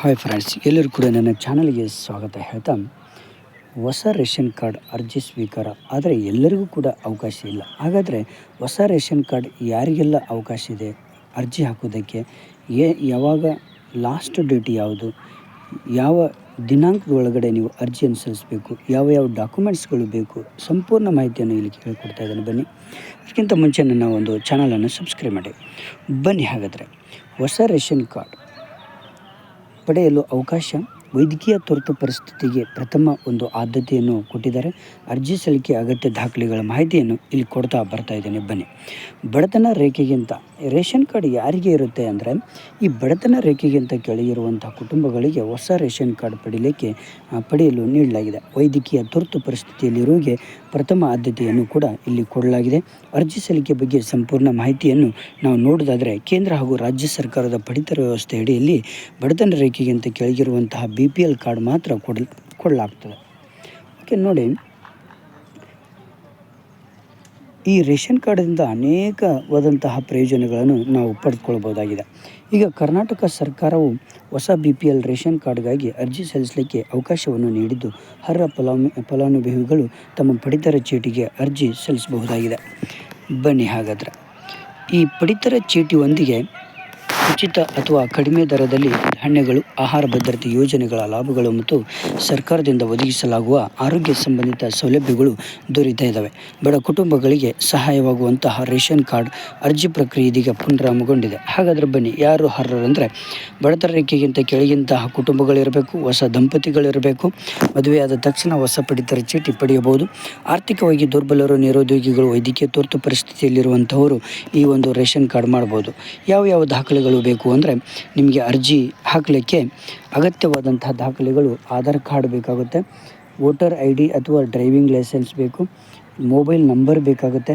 Hi friends ಎಲ್ಲರೂ ಕೂಡ ನನ್ನ ಚಾನಲ್ಗೆ ಸ್ವಾಗತ ಹೇಳ್ತಾ, ಹೊಸ ರೇಷನ್ ಕಾರ್ಡ್ ಅರ್ಜಿ ಸ್ವೀಕಾರ ಆದರೆ ಎಲ್ಲರಿಗೂ ಕೂಡ ಅವಕಾಶ ಇಲ್ಲ. ಹಾಗಾದರೆ ಹೊಸ ರೇಷನ್ ಕಾರ್ಡ್ ಯಾರಿಗೆಲ್ಲ ಅವಕಾಶ ಇದೆ? ಅರ್ಜಿ ಹಾಕೋದಕ್ಕೆ ಏ ಯಾವಾಗ ಲಾಸ್ಟ್ ಡೇಟ್ ಯಾವುದು? ಯಾವ ದಿನಾಂಕದ ಒಳಗಡೆ ನೀವು ಅರ್ಜಿಯನ್ನು ಸಲ್ಲಿಸಬೇಕು? ಯಾವ ಯಾವ ಡಾಕ್ಯುಮೆಂಟ್ಸ್ಗಳು ಬೇಕು? ಸಂಪೂರ್ಣ ಮಾಹಿತಿಯನ್ನು ಇಲ್ಲಿ ಕೇಳಿಕೊಡ್ತಾ ಇದ್ದಾನೆ. ಬನ್ನಿ, ಅದಕ್ಕಿಂತ ಮುಂಚೆ ನನ್ನ ಒಂದು ಚಾನಲನ್ನು ಸಬ್ಸ್ಕ್ರೈಬ್ ಮಾಡಿ. ಬನ್ನಿ ಹಾಗಾದರೆ, ಹೊಸ ರೇಷನ್ ಕಾರ್ಡ್ ಪಡೆಯಲು ಅವಕಾಶ ವೈದ್ಯಕೀಯ ತುರ್ತು ಪರಿಸ್ಥಿತಿಗೆ ಪ್ರಥಮ ಒಂದು ಆದ್ಯತೆಯನ್ನು ಕೊಟ್ಟಿದ್ದಾರೆ. ಅರ್ಜಿ ಸಲ್ಲಿಕೆ ಅಗತ್ಯ ದಾಖಲೆಗಳ ಮಾಹಿತಿಯನ್ನು ಇಲ್ಲಿ ಕೊಡ್ತಾ ಬರ್ತಾ ಇದ್ದೇನೆ. ಬನ್ನಿ. ಬಡತನ ರೇಖೆಗಿಂತ ರೇಷನ್ ಕಾರ್ಡ್ ಯಾರಿಗೆ ಇರುತ್ತೆ ಅಂದರೆ, ಈ ಬಡತನ ರೇಖೆಗಿಂತ ಕೆಳಗಿರುವಂಥ ಕುಟುಂಬಗಳಿಗೆ ಹೊಸ ರೇಷನ್ ಕಾರ್ಡ್ ಪಡೀಲಿಕ್ಕೆ ಪಡೆಯಲು ನೀಡಲಾಗಿದೆ. ವೈದ್ಯಕೀಯ ತುರ್ತು ಪರಿಸ್ಥಿತಿಯಲ್ಲಿರುವವರಿಗೆ ಪ್ರಥಮ ಆದ್ಯತೆಯನ್ನು ಕೂಡ ಇಲ್ಲಿ ಕೊಡಲಾಗಿದೆ. ಅರ್ಜಿ ಸಲ್ಲಿಕೆ ಬಗ್ಗೆ ಸಂಪೂರ್ಣ ಮಾಹಿತಿಯನ್ನು ನಾವು ನೋಡೋದಾದರೆ ಕೇಂದ್ರ ಹಾಗೂ ರಾಜ್ಯ ಸರ್ಕಾರದ ಪಡಿತರ ವ್ಯವಸ್ಥೆ ಅಡಿಯಲ್ಲಿ ಬಡತನ ರೇಖೆಗಿಂತ ಕೆಳಗಿರುವಂತಹ ಬಿ ಪಿ ಎಲ್ ಕಾರ್ಡ್ ಮಾತ್ರ ಕೊಡ ಕೊಡಲಾಗ್ತದೆ. ಓಕೆ, ನೋಡಿ. ಈ ರೇಷನ್ ಕಾರ್ಡಿಂದ ಅನೇಕವಾದಂತಹ ಪ್ರಯೋಜನಗಳನ್ನು ನಾವು ಪಡೆದುಕೊಳ್ಬೋದಾಗಿದೆ ಈಗ ಕರ್ನಾಟಕ ಸರ್ಕಾರವು ಹೊಸ ಬಿ ಪಿ ಎಲ್ ರೇಷನ್ ಕಾರ್ಡ್ಗಾಗಿ ಅರ್ಜಿ ಸಲ್ಲಿಸಲಿಕ್ಕೆ ಅವಕಾಶವನ್ನು ನೀಡಿದ್ದು, ಅರ್ಹ ಫಲಾನು, ಫಲಾನುಭವಿಗಳು ತಮ್ಮ ಪಡಿತರ ಚೀಟಿಗೆ ಅರ್ಜಿ ಸಲ್ಲಿಸಬಹುದಾಗಿದೆ. ಬನ್ನಿ ಹಾಗಾದರೆ. ಈ ಪಡಿತರ ಚೀಟಿಯೊಂದಿಗೆ ಉಚಿತ ಅಥವಾ ಕಡಿಮೆ ದರದಲ್ಲಿ ಧಾನ್ಯಗಳು ಆಹಾರ ಭದ್ರತೆ ಯೋಜನೆಗಳ ಲಾಭಗಳು ಮತ್ತು ಸರ್ಕಾರದಿಂದ ಒದಗಿಸಲಾಗುವ ಆರೋಗ್ಯ ಸಂಬಂಧಿತ ಸೌಲಭ್ಯಗಳು ದೊರೀತಾ ಇದ್ದಾವೆ. ಬಡ ಕುಟುಂಬಗಳಿಗೆ ಸಹಾಯವಾಗುವಂತಹ ರೇಷನ್ ಕಾರ್ಡ್ ಅರ್ಜಿ ಪ್ರಕ್ರಿಯೆ ಇದೀಗ ಪುನರಾರಂಭಗೊಂಡಿದೆ. ಹಾಗಾದರೆ ಬನ್ನಿ, ಯಾರು ಅರ್ಹರಂದರೆ ಬಡತನ ರೇಖೆಗಿಂತ ಕೆಳಗಿಂತಹ ಕುಟುಂಬಗಳಿರಬೇಕು, ಹೊಸ ದಂಪತಿಗಳಿರಬೇಕು ಮದುವೆಯಾದ ತಕ್ಷಣ ಹೊಸ ಪಡಿತರ ಚೀಟಿ ಪಡೆಯಬಹುದು. ಆರ್ಥಿಕವಾಗಿ ದುರ್ಬಲರು, ನಿರುದ್ಯೋಗಿಗಳು, ವೈದ್ಯಕೀಯ ತುರ್ತು ಪರಿಸ್ಥಿತಿಯಲ್ಲಿರುವಂಥವರು ಈ ಒಂದು ರೇಷನ್ ಕಾರ್ಡ್ ಮಾಡ್ಬೋದು ಯಾವ ಯಾವ ದಾಖಲೆಗಳು ಬೇಕು ಅಂದರೆ ನಿಮಗೆ ಅರ್ಜಿ ಹಾಕಲಿಕ್ಕೆ ಅಗತ್ಯವಾದಂತಹ ದಾಖಲೆಗಳು ಆಧಾರ್ ಕಾರ್ಡ್ ಬೇಕಾಗುತ್ತೆ, ವೋಟರ್ ಐ ಡಿ ಅಥವಾ ಡ್ರೈವಿಂಗ್ ಲೈಸೆನ್ಸ್ ಬೇಕು, ಮೊಬೈಲ್ ನಂಬರ್ ಬೇಕಾಗುತ್ತೆ,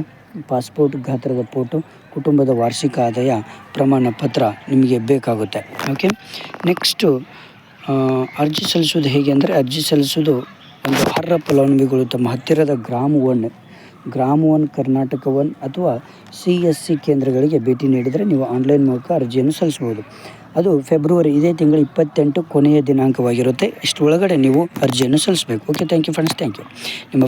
ಪಾಸ್ಪೋರ್ಟ್ ಗಾತ್ರದ ಫೋಟೋ, ಕುಟುಂಬದ ವಾರ್ಷಿಕ ಆದಾಯ, ಪ್ರಮಾಣ ಪತ್ರ ನಿಮಗೆ ಬೇಕಾಗುತ್ತೆ. ಓಕೆ ನೆಕ್ಸ್ಟು ಅರ್ಜಿ ಸಲ್ಲಿಸೋದು ಹೇಗೆ ಅಂದರೆ ಅರ್ಜಿ ಸಲ್ಲಿಸೋದು ಒಂದು ಅರ್ಹ ಫಲಾನುಭವಿಗಳು ತಮ್ಮ ಹತ್ತಿರದ ಗ್ರಾಮವನ್ನು ಗ್ರಾಮ ಒನ್ ಕರ್ನಾಟಕ ಒನ್ ಅಥವಾ ಸಿ ಎಸ್ ಸಿ ಕೇಂದ್ರಗಳಿಗೆ ಭೇಟಿ ನೀಡಿದರೆ ನೀವು ಆನ್ಲೈನ್ ಮೂಲಕ ಅರ್ಜಿಯನ್ನು ಸಲ್ಲಿಸಬಹುದು. ಅದು ಫೆಬ್ರವರಿ ಇದೇ ತಿಂಗಳ ಇಪ್ಪತ್ತೆಂಟು ಕೊನೆಯ ದಿನಾಂಕವಾಗಿರುತ್ತೆ. ಇಷ್ಟರೊಳಗಡೆ ನೀವು ಅರ್ಜಿಯನ್ನು ಸಲ್ಲಿಸಬೇಕು. Okay, thank you friends, thank you. ನಿಮ್ಮ